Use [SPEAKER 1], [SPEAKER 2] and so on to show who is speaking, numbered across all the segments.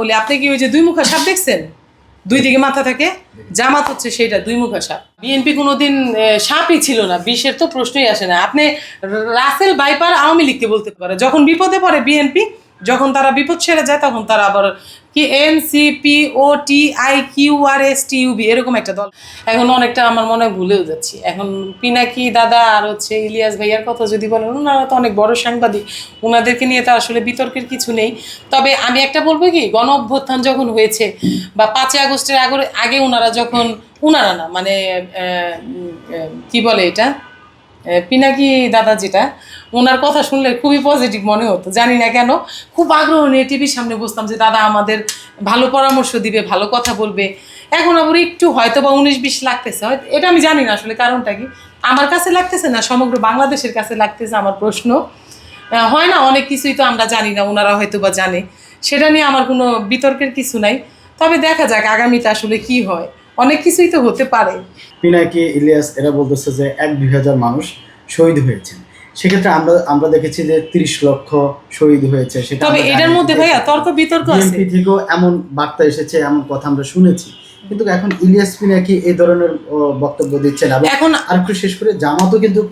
[SPEAKER 1] বলি, আপনি কি ওই যে দুই মুখা সাপ দেখছেন? দুই দিকে মাথা থাকে, জামাত হচ্ছে সেটা দুই মুখা সাপ। বিএনপি কোনোদিন সাপই ছিল না বিশের তো প্রশ্নই আসে না। আপনি রাসেল বাইপার আওয়ামী লীগকে বলতে পারে যখন বিপদে পড়ে বিএনপি যখন তারা বিপদ ছেড়ে যায়, তখন তারা আবার কি N C P O T I Q R S T U B এরকম একটা দল। এখন অনেকটা আমার মনে হয় ভুলেও যাচ্ছি। এখন পিনাকি দাদা আর হচ্ছে ইলিয়াস ভাইয়ার কথা যদি বলেন, ওনারা তো অনেক বড় সাংবাদিক। ওনাদেরকে নিয়ে তো আসলে বিতর্কের কিছু নেই। তবে আমি একটা বলব কি গণ অভ্যুত্থান যখন হয়েছে, বা পাঁচই আগস্টের আগে আগে ওনারা যখন, ওনারা না মানে কি বলে এটা? পিনাকি দাদা যেটা ওনার কথা শুনলে খুবই পজিটিভ মনে হতো। জানি না কেন, খুব আগ্রহ নিয়ে টিভির সামনে বসতাম যে, দাদা, আমাদের ভালো পরামর্শ দিবে, ভালো কথা বলবে। এখন আবার একটু হয়তো বা উনিশ বিশ লাগতেছে। হয়তো, এটা আমি জানি না আসলে কারণটা কি। আমার কাছে লাগতেছে না, সমগ্র বাংলাদেশের কাছে লাগতেছে আমার প্রশ্ন। হয় না, অনেক কিছুই তো আমরা জানি না ওনারা হয়তো বা জানে। সেটা নিয়ে আমার কোনো বিতর্কের কিছু নাই। তবে দেখা যাক, আগামীতে আসলে কি হয়। অনেক কিছুই তো হতে পারে।
[SPEAKER 2] পিনাকি ইলিয়াস এরা বলতেছে যে এক দুই হাজার মানুষ শহীদ হয়েছেন। সেক্ষেত্রে আমরা আমরা দেখেছি যে তিরিশ লক্ষ শহীদ হয়েছে সেটা
[SPEAKER 1] তবে এটার মধ্যে ভাইয়া তর্ক বিতর্ক আছে।
[SPEAKER 2] থেকেও এমন বার্তা এসেছে এমন কথা আমরা শুনেছি। কিন্তু এখন ইলিয়াস পিনাকি এই ধরনের বক্তব্য দিচ্ছেন
[SPEAKER 1] এখন
[SPEAKER 2] আর একটু শেষ করে জামাতও কিন্তু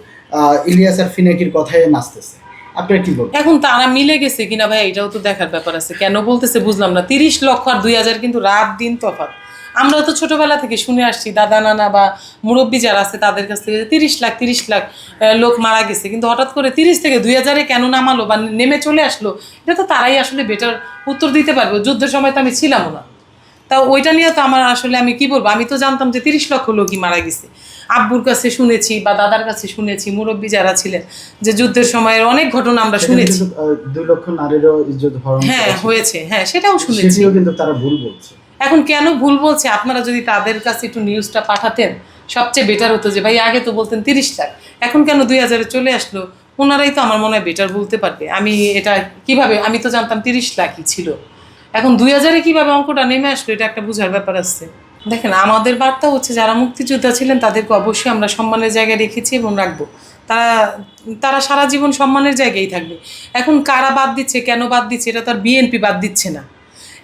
[SPEAKER 2] ইলিয়াস আর ফিনাকির কথায় নাচতেছে। আপনার কি বলবেন?
[SPEAKER 1] এখন তারা মিলে গেছে কিনা ভাই এটাও তো দেখার ব্যাপার আছে। কেন বলতেছে বুঝলাম না। তিরিশ লক্ষ আর দুই হাজার কিন্তু রাত দিন তফাৎ। আমরা তো ছোটবেলা থেকে শুনে আসছি দাদা নানা বা মুরব্বী যারা আছে তাদের কাছ থেকে তিরিশ লাখ তিরিশ লাখ লোক মারা গেছে। কিন্তু হঠাৎ করে তিরিশ থেকে দুই হাজারে কেন নামালো বা নেমে চলে আসলো এটা তো তারাই আসলে বেটার উত্তর দিতে পারবে। যুদ্ধের সময় তো আমি ছিলামও না। তা ওইটা নিয়ে তো আমার আসলে আমি কি বলব? আমি তো জানতাম যে তিরিশ লক্ষ লোকই মারা গেছে। আব্বুর কাছে শুনেছি বা দাদার কাছে শুনেছি মুরব্বী যারা ছিলেন যে যুদ্ধের সময়ের অনেক ঘটনা আমরা শুনেছি।
[SPEAKER 2] দুই লক্ষ নারীরও
[SPEAKER 1] হ্যাঁ হয়েছে। হ্যাঁ সেটাও শুনেছি।
[SPEAKER 2] কিন্তু তারা ভুল বলছে।
[SPEAKER 1] এখন কেন ভুল বলছে? আপনারা যদি তাদের কাছে একটু নিউজটা পাঠাতেন, সবচেয়ে বেটার হতো যে, ভাই, আগে তো বলতেন তিরিশ লাখ, এখন কেন দুই হাজারে চলে আসলো? ওনারাই তো আমার মনে হয় বেটার বলতে পারবে। আমি এটা কীভাবে, আমি তো জানতাম তিরিশ লাখই ছিল। এখন দুই হাজারে কীভাবে অঙ্কটা নেমে আসলো, এটা একটা বোঝার ব্যাপার আছে। দেখেন, আমাদের বার্তা হচ্ছে, যারা মুক্তিযোদ্ধা ছিলেন, তাদেরকে অবশ্যই আমরা সম্মানের জায়গায় রেখেছি এবং রাখব। তারা তারা সারা জীবন সম্মানের জায়গায় থাকবে। এখন কারা বাদ দিচ্ছে, কেন বাদ দিচ্ছে, এটা তার বিএনপি বাদ দিচ্ছে না।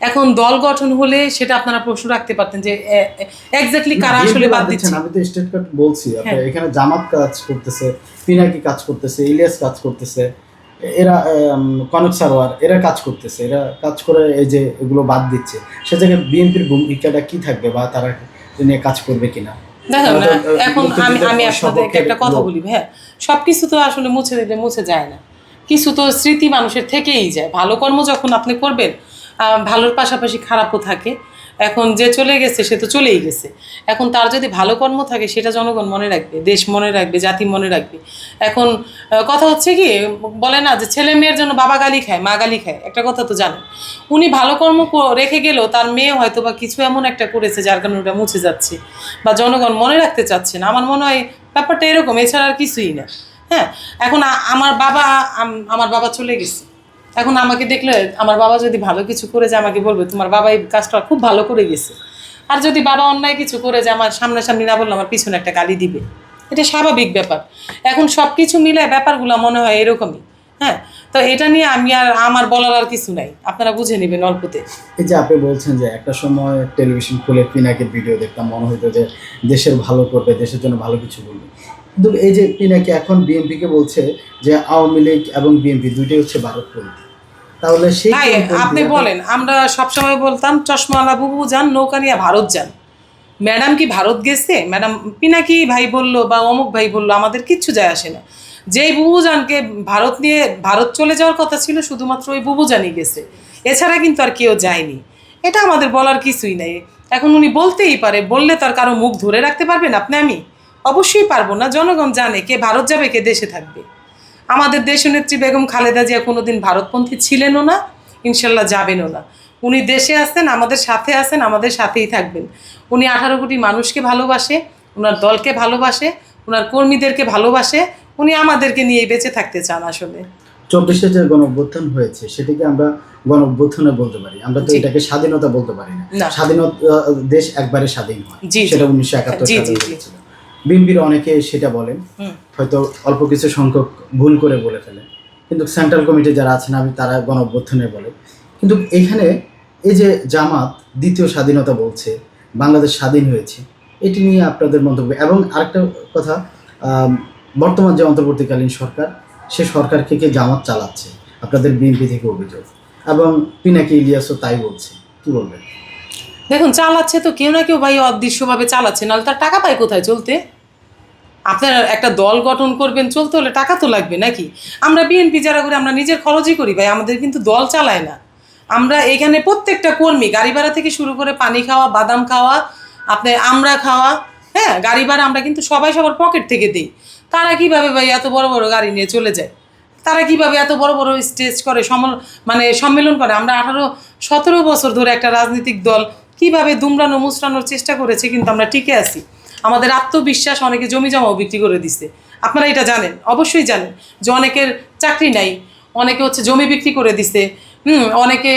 [SPEAKER 1] এখন দল গঠন হলে সেটা আপনারা প্রশ্ন রাখতে পারতেন যে এক্স্যাক্টলি কারা আসলে বাদ
[SPEAKER 2] দিচ্ছেন, আমি তো স্টেট কার্ড বলছি আপনার
[SPEAKER 1] হ্যাঁ।
[SPEAKER 2] এখানে জামাত কাজ করতেছে পিনাকি কাজ করতেছে ইলিয়াস কাজ করতেছে এরা কনক সারোয়ার এরা কাজ করতেছে এরা কাজ করে এই যে এগুলো বাদ দিচ্ছে সে জায়গায় বিএনপির ভূমিকাটা কি থাকবে বা তারা নিয়ে কাজ করবে কিনা? তো, আহ,
[SPEAKER 1] এখন আমি আমি আপনাদেরকে একটা কথা বলি হ্যাঁ সব কিছু তো আসলে মুছে দিলে মুছে যায় না। কিছু তো স্মৃতি মানুষের থেকেই যায়। ভালো কর্ম যখন আপনি করবেন ভালোর পাশাপাশি খারাপও থাকে। এখন যে চলে গেছে, সে তো চলেই গেছে। এখন তার যদি ভালো কর্ম থাকে, সেটা জনগণ মনে রাখবে, দেশ মনে রাখবে, জাতি মনে রাখবে। এখন কথা হচ্ছে কি, বলে না যে ছেলে মেয়ের জন্য বাবা গালি খায়, মা গালি খায়, একটা কথা তো জানেন। উনি ভালো কর্ম রেখে গেলেও তার মেয়ে হয়তো বা কিছু এমন একটা করেছে যার কারণে ওটা মুছে যাচ্ছে বা জনগণ মনে রাখতে চাচ্ছে না। আমার মনে হয় ব্যাপারটা এরকম, এছাড়া আর কিছুই না। হ্যাঁ এখন আমার বাবা আমার বাবা চলে গেছে। এখন আমাকে দেখলে আমার বাবা যদি ভালো কিছু করে যে আমাকে বলবে, তোমার বাবা এই কাজটা খুব ভালো করে গেছে। আর যদি বাবা অন্যায় কিছু করে যে আমার সামনাসামনি না বললে আমার পিছনে একটা গালি দিবে। এটা স্বাভাবিক ব্যাপার। এখন সব কিছু মিলে ব্যাপারগুলো মনে হয় এরকমই হ্যাঁ? তো এটা নিয়ে আমি আর আমার বলার আর কিছু নাই। আপনারা বুঝে নেবেন অল্পতে।
[SPEAKER 2] এই যে আপনি বলছেন যে একটা সময় টেলিভিশন খুলে পিনাকির ভিডিও দেখতাম, মনে হতো যে দেশের ভালো করবে, দেশের জন্য ভালো কিছু বলবে। কিন্তু এই যে পিনাকি এখন বিএনপিকে বলছে যে আওয়ামী লীগ এবং বিএনপি দুইটাই হচ্ছে ভারতপন্থী তাহলে সেই
[SPEAKER 1] আপনি বলেন আমরা সবসময় বলতাম চশমালা বুবু যান নৌকা নিয়ে ভারত যান। ম্যাডাম কি ভারত গেছে? ম্যাডাম পিনাকি ভাই বলল বা অমুক ভাই বলল আমাদের কিচ্ছু যায় আসে না। যেই বুবুজানকে ভারত নিয়ে ভারত চলে যাওয়ার কথা ছিল শুধুমাত্র ওই বুবুজানই গেছে। এছাড়া কিন্তু আর কেউ যায়নি। এটা আমাদের বলার কিছুই নাই। এখন উনি বলতেই পারে বললে তার কারও মুখ ধরে রাখতে পারবেন আপনি আমি? অবশ্যই পারব না। জনগণ জানে কে ভারত যাবে কে দেশে থাকবে। আমাদের দেশ দেশনেত্রী বেগম খালেদা জিয়া কোনোদিন ভারতপন্থী ছিলেনও না ইনশাল্লাহ যাবেনও না। উনি দেশে আছেন আমাদের সাথে আছেন আমাদের সাথেই থাকবেন। উনি আঠারো কোটি মানুষকে ভালোবাসে ওনার দলকে ভালোবাসে ওনার কর্মীদেরকে ভালোবাসে উনি আমাদেরকে নিয়ে বেঁচে থাকতে চান আসলে।
[SPEAKER 2] চব্বিশে যে গণ অভ্যুত্থান হয়েছে সেটাকে আমরা গণ অভ্যুত্থানে বলতে পারি। আমরা তো এটাকে স্বাধীনতা বলতে পারি না। স্বাধীনতা দেশ একবারে স্বাধীন হয়। সেটা উনিশশো একাত্তর সালে বিএনপির অনেকে সেটা বলেন। হয়তো অল্প কিছু সংখ্যক ভুল করে বলে ফেলে। কিন্তু সেন্ট্রাল কমিটি যারা আছেন আমি তারা গণ অভ্যুত্থানে বলে। কিন্তু এখানে এই যে জামাত দ্বিতীয় স্বাধীনতা বলছে বাংলাদেশ স্বাধীন হয়েছে এটি নিয়ে আপনাদের মন্তব্য। এবং আরেকটা কথা বর্তমান যে অন্তর্বর্তীকালীন সরকার সে সরকারকে কে জামাত চালাচ্ছে? আপনাদের বিএনপি থেকে অভিযোগ। এবং পিনাকি ইলিয়াসও তাই বলছে। কি বলবেন?
[SPEAKER 1] দেখুন, চালাচ্ছে তো কেউ না কেউ ভাই অদৃশ্যভাবে চালাচ্ছে, নাহলে তার টাকা পায় কোথায় চলতে? আপনার একটা দল গঠন করবেন, চলতে হলে টাকা তো লাগবে নাকি? আমরা বিএনপি যারা করি, আমরা নিজের খরচই করি ভাই, আমাদের কিন্তু দল চালায় না। আমরা এখানে প্রত্যেকটা কর্মী, গাড়ি ভাড়া থেকে শুরু করে পানি খাওয়া, বাদাম খাওয়া, আপনার আমরা খাওয়া হ্যাঁ গাড়ি ভাড়া আমরা কিন্তু সবাই সবার পকেট থেকে দিই। তারা কীভাবে ভাই এত বড় বড় গাড়ি নিয়ে চলে যায়? তারা কীভাবে এত বড় বড় স্টেজ করে, সমল মানে সম্মেলন করে? আমরা আঠারো, সতেরো বছর ধরে একটা রাজনৈতিক দল কীভাবে দুমড়ানো মুচড়ানোর চেষ্টা করেছে কিন্তু আমরা টিকে আছি। আমাদের আত্মবিশ্বাস অনেকে জমি জমাও বিক্রি করে দিছে। আপনারা এটা জানেন, অবশ্যই জানেন যে অনেকের চাকরি নাই, অনেকে হচ্ছে জমি বিক্রি করে দিছে, হুম, অনেকে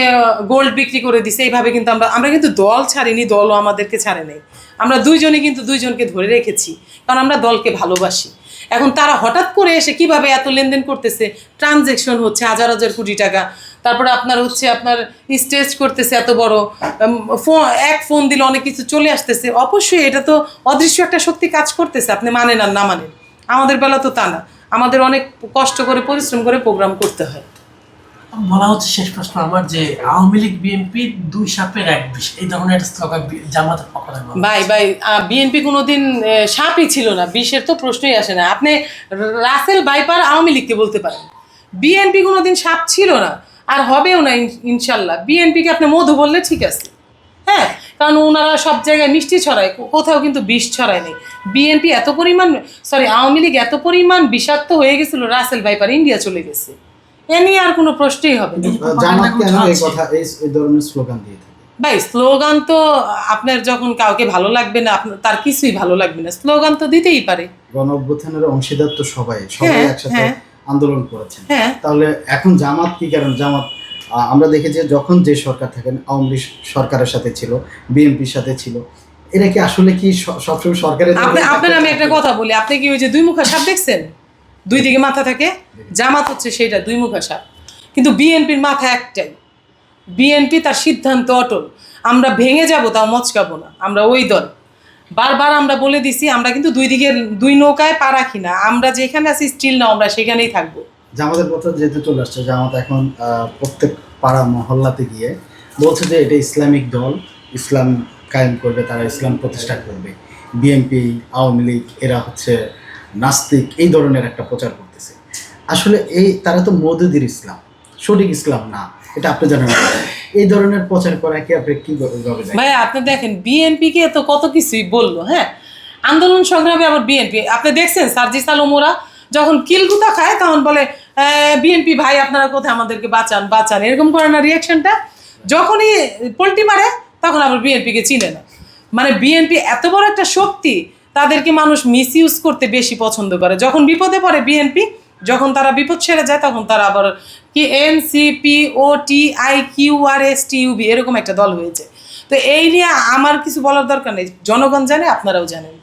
[SPEAKER 1] গোল্ড বিক্রি করে দিছে, এইভাবে কিন্তু আমরা আমরা কিন্তু দল ছাড়িনি, দলও আমাদেরকে ছাড়ে নাই। আমরা দুইজনই কিন্তু দুইজনকে ধরে রেখেছি, কারণ আমরা দলকে ভালোবাসি। এখন তারা হঠাৎ করে এসে কীভাবে এত লেনদেন করতেছে? ট্রানজেকশন হচ্ছে হাজার হাজার কোটি টাকা। তারপরে আপনার হচ্ছে আপনার স্টেজ করতেছে এত বড়। ফোন এক ফোন দিলে অনেক কিছু চলে আসতেছে। অবশ্যই এটা তো অদৃশ্য একটা শক্তি কাজ করতেছে, আপনি মানেন আর না মানেন। আমাদের বেলা তো তা না। আমাদের অনেক কষ্ট করে, পরিশ্রম করে প্রোগ্রাম করতে হয়।
[SPEAKER 3] বলা হচ্ছে শেষ প্রশ্ন আমার যে আওয়ামী লীগ বিএনপি দুই সাপের এক বিষ। এই ধরনের স্লোগান বি- জামাতের পক্ষ
[SPEAKER 1] ভাই ভাই বিএনপি কোনোদিন সাপই ছিল না বিষের তো প্রশ্নই আসে না। আপনি রাসেল বাইপার আওয়ামী লীগকে বলতে পারেন। বিএনপি কোনোদিন সাপ ছিল না আর হবেও না ইনশাল্লাহ। বিএনপিকে আপনি মধু বললে ঠিক আছে। হ্যাঁ কারণ ওনারা সব জায়গায় মিষ্টি ছড়ায় কোথাও কিন্তু বিষ ছড়ায় নেই। বিএনপি এত পরিমাণ সরি আওয়ামী লীগ এত পরিমাণ বিষাক্ত হয়ে গেছিল রাসেল ভাইপার ইন্ডিয়া চলে গেছে। এ নিয়ে আর কোনো প্রশ্নই হবে
[SPEAKER 2] জামাত কেন এই কথা এই এই ধরনের স্লোগান দিয়ে
[SPEAKER 1] ভাই স্লোগান তো আপনার যখন কাউকে ভালো লাগবে না আপনার তার কিছুই ভালো লাগবে না। স্লোগান তো দিতেই পারে।
[SPEAKER 2] গণঅভ্যুত্থানের অংশীদার তো সবাই সবাই
[SPEAKER 1] হ্যাঁ,
[SPEAKER 2] একসাথে
[SPEAKER 1] হ্যাঁ।
[SPEAKER 2] আন্দোলন করেছেন।
[SPEAKER 1] হ্যাঁ।
[SPEAKER 2] তাহলে এখন জামাত কি কারণ? জামাত আমরা দেখেছি যে যখন যে সরকার থাকেন আওয়ামী লীগ সরকারের সাথে ছিল বিএনপির সাথে ছিল এরা কি আসলে কি সবসময় সরকারের
[SPEAKER 1] আপনি আপনার আমি একটা কথা বলি আপনি কি ওই যে দুই মুখা সাপ দেখছেন? দুই দিকে মাথা থাকে, জামাত হচ্ছে সেইটা, দুই মুখা সাপ। কিন্তু বিএনপির মাথা একটাই। বিএনপি তার সিদ্ধান্ত অটল। আমরা ভেঙে যাব, তাও মচকাবো না। আমরা ওই দল। বারবার আমরা বলে দিছি, আমরা কিন্তু দুই দিকে, দুই নৌকায় পা রাখি না। আমরা যেখানে আছি স্টিল না, আমরা সেখানেই থাকব।
[SPEAKER 2] জামাতের কথা যেহেতু চলে আসছে, জামাত এখন প্রত্যেক পাড়া মহল্লাতে গিয়ে বলছে যে এটা ইসলামিক দল, ইসলাম কায়েম করবে, তারা ইসলাম প্রতিষ্ঠা করবে। বিএনপি, আওয়ামী লীগ, এরা হচ্ছে নাস্তিক, এই ধরনের একটা প্রচার করতেছে। আসলে এই তারা তো মদুদির ইসলাম, সঠিক ইসলাম না, এটা আপনি জানেন এই ধরনের প্রচার করা কি আপনি কি?
[SPEAKER 1] ভাই, আপনি দেখেন বিএনপিকে তো কত কিছুই বলল হ্যাঁ? আন্দোলন সংগ্রামে আবার বিএনপি আপনি দেখছেন সার্জিস আলম ওরা যখন কিলগুতা খায়, তখন বলে বিএনপি ভাই, আপনারা কোথায় আমাদেরকে বাঁচান বাঁচান? এরকম করে না রিয়াকশনটা যখনই পোল্টি মারে, তখন আবার বিএনপিকে চিনে না। মানে বিএনপি এত বড় একটা শক্তি তাদেরকে মানুষ মিস ইউজ করতে বেশি পছন্দ করে। যখন বিপদে পড়ে বিএনপি যখন তারা বিপদ ছেড়ে যায়, তখন তারা আবার কি N C P O T I Q R S T U B এরকম একটা দল হয়েছে। তো এই নিয়ে আমার কিছু বলার দরকার নেই। জনগণ জানে, আপনারাও জানেন।